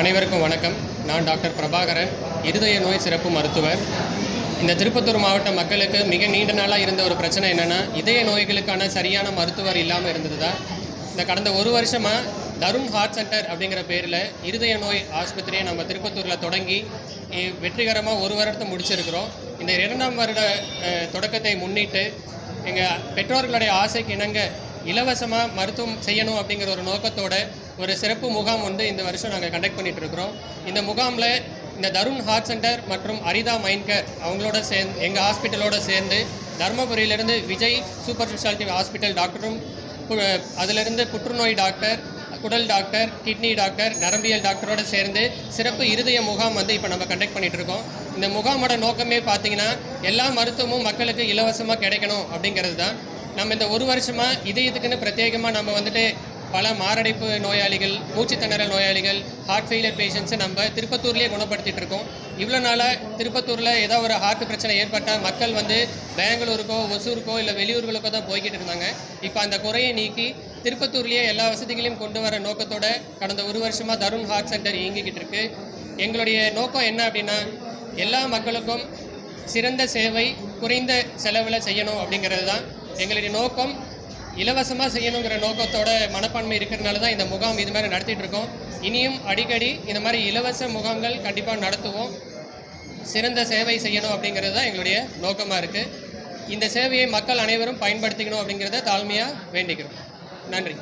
அனைவருக்கும் வணக்கம். நான் டாக்டர் பிரபாகரன் இருதய நோய் சிறப்பு மருத்துவர். இந்த திருப்பத்தூர் மாவட்ட மக்களுக்கு மிக நீண்ட நாளாக இருந்த ஒரு பிரச்சனை என்னென்னா இதய நோய்களுக்கான சரியான மருத்துவர் இல்லாமல் இருந்தது தான் இந்த கடந்த ஒரு வருஷமாக தருண் ஹார்ட் சென்டர் அப்படிங்கிற பேரில் இருதய நோய் ஆஸ்பத்திரியை நம்ம திருப்பத்தூரில் தொடங்கி வெற்றிகரமாக ஒரு வருடத்தை முடிச்சிருக்கிறோம். இந்த இரண்டாம் வருட தொடக்கத்தை முன்னிட்டு எங்கள் பெற்றோர்களுடைய ஆசைக்கு இணங்க இலவசமாக மருத்துவம் செய்யணும் அப்படிங்கிற ஒரு நோக்கத்தோடு ஒரு சிறப்பு முகாம் வந்து இந்த வருஷம் நாங்கள் கண்டக்ட் பண்ணிட்டு இருக்கிறோம். இந்த முகாமில் இந்த தருண் ஹார்ட் சென்டர் மற்றும் அரிதா மைண்ட் கேர் அவங்களோட சேர்ந்து எங்கள் ஹாஸ்பிட்டலோட சேர்ந்து தருமபுரியிலேருந்து விஜய் சூப்பர் ஸ்பெஷாலிட்டி ஹாஸ்பிட்டல் டாக்டரும் அதிலிருந்து புற்றுநோய் டாக்டர் குடல் டாக்டர் கிட்னி டாக்டர் நரம்பியல் டாக்டரோட சேர்ந்து சிறப்பு இருதய முகாம் வந்து இப்போ நம்ம கண்டக்ட் பண்ணிட்டு இருக்கோம். இந்த முகாமோட நோக்கமே பார்த்தீங்கன்னா எல்லா மருத்துவமும் மக்களுக்கு இலவசமாக கிடைக்கணும் அப்படிங்கிறது தான் நம்ம இந்த ஒரு வருஷமாக இதயத்துக்குன்னு பிரத்யேகமாக நம்ம வந்துட்டு பல மாரடைப்பு நோயாளிகள் மூச்சுத்திணறல் நோயாளிகள் ஹார்ட் ஃபெயிலியர் பேஷண்ட்ஸை நம்ம திருப்பத்தூர்லேயே குணப்படுத்திட்டு இருக்கோம். இவ்வளோ நாளாக திருப்பத்தூரில் ஏதோ ஒரு ஹார்ட் பிரச்சனை ஏற்பட்டால் மக்கள் வந்து பெங்களூருக்கோ ஒசூருக்கோ இல்லை வெளியூர்களுக்கோ தான் போய்கிட்டு இருந்தாங்க. இப்போ அந்த குறையை நீக்கி திருப்பத்தூர்லேயே எல்லா வசதிகளையும் கொண்டு வர நோக்கத்தோட கடந்த ஒரு வருஷமாக தருண் ஹார்ட் சென்டர் இயங்கிக்கிட்டு இருக்கு. எங்களுடைய நோக்கம் என்ன அப்படின்னா எல்லா மக்களுக்கும் சிறந்த சேவை குறைந்த செலவில் செய்யணும் அப்படிங்கிறது தான் எங்களுடைய நோக்கம் இலவசமாக செய்யணுங்கிற நோக்கத்தோட மனப்பான்மை இருக்கிறதுனால தான் இந்த முகாம் இது மாதிரி நடத்திட்டு இருக்கோம். இனியும் அடிக்கடி இந்த மாதிரி இலவச முகாம்கள் கண்டிப்பாக நடத்துவோம். சிறந்த சேவை செய்யணும் அப்படிங்கிறது தான் எங்களுடைய நோக்கமாக இருக்குது இந்த சேவையை மக்கள் அனைவரும் பயன்படுத்திக்கணும் அப்படிங்கிறத தாழ்மையாக வேண்டிக்கிறோம். நன்றி.